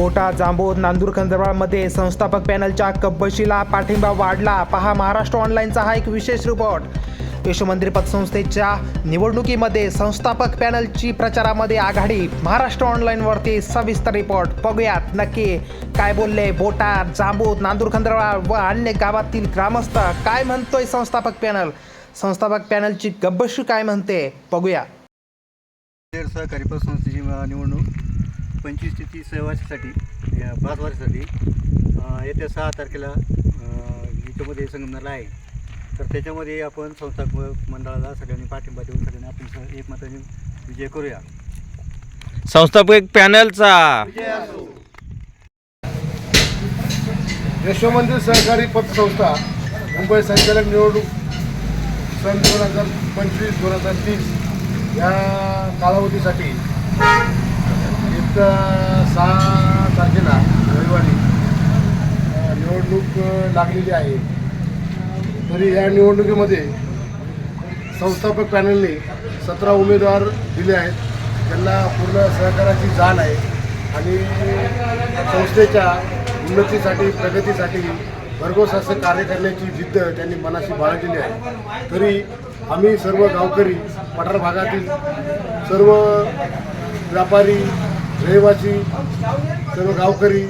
बोटा जांबूद नांदूर खंदरवाळमध्ये संस्थापक पॅनलच्या कब्बशीला पाठिंबा वाढला. पहा महाराष्ट्र ऑनलाईनचा हा एक विशेष रिपोर्ट यशोमंदिर पतसंस्थेच्या निवडणुकीमध्ये संस्थापक पॅनलची प्रचारामध्ये आघाडी. महाराष्ट्र ऑनलाईनवरती सविस्तर रिपोर्ट बघूयात नक्की काय बोलले बोटा जांबूत नांदूर खंदरवाळ व अन्य गावातील ग्रामस्थ. काय म्हणतोय संस्थापक पॅनल? संस्थापक पॅनलची गब्बशी काय म्हणते? बघूया. सहकारी पतसंस्थेची निवडणूक. पंचवीस ते तीस वर्षासाठी या पाच वर्षासाठी येत्या सहा तारखेला याच्यामध्ये संगमनेरला आहे. तर त्याच्यामध्ये आपण संस्थापक मंडळाला सगळ्यांनी पाठिंबा देऊन सगळ्यांनी आपण एकमताने विजय करूया. संस्थापक पॅनलचा. यशोमंदिर सहकारी पतसंस्था मुंबई संचालक निवडणूक सन दोन हजार पंचवीस दोन हजार तीस या कालावधीसाठी सहा तारखेला रविवारी निवडणूक लागलेली आहे. तरी या निवडणुकीमध्ये संस्थापक पॅनलने सतरा उमेदवार दिले आहेत. त्यांना पूर्ण सहकाराची जाण आहे आणि संस्थेच्या उन्नतीसाठी प्रगतीसाठी भरघोस असं कार्य करण्याची जिद्द त्यांनी मनाशी बाळगलेली आहे. तरी आम्ही सर्व गावकरी पठार भागातील सर्व व्यापारी रहिवासी सर्व गावकरी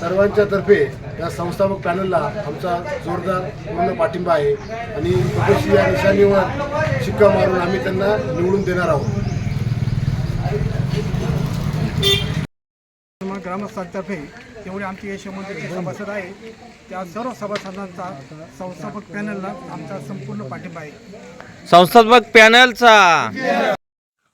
सर्वांच्या तर्फे या संस्थापक पॅनलला आमचा जोरदार पूर्ण पाठिंबा आहे. आणि कपशी या निशाणीवर शिक्का मारून आम्ही त्यांना निवडून देणार आहोत. ग्रामस्थांतर्फे जेवढे आमचे यशोमंदिरचे सभासद आहे त्या सर्व सभासदांचा संस्थापक पॅनलला आमचा संपूर्ण पाठिंबा आहे. संस्थापक पॅनलचा.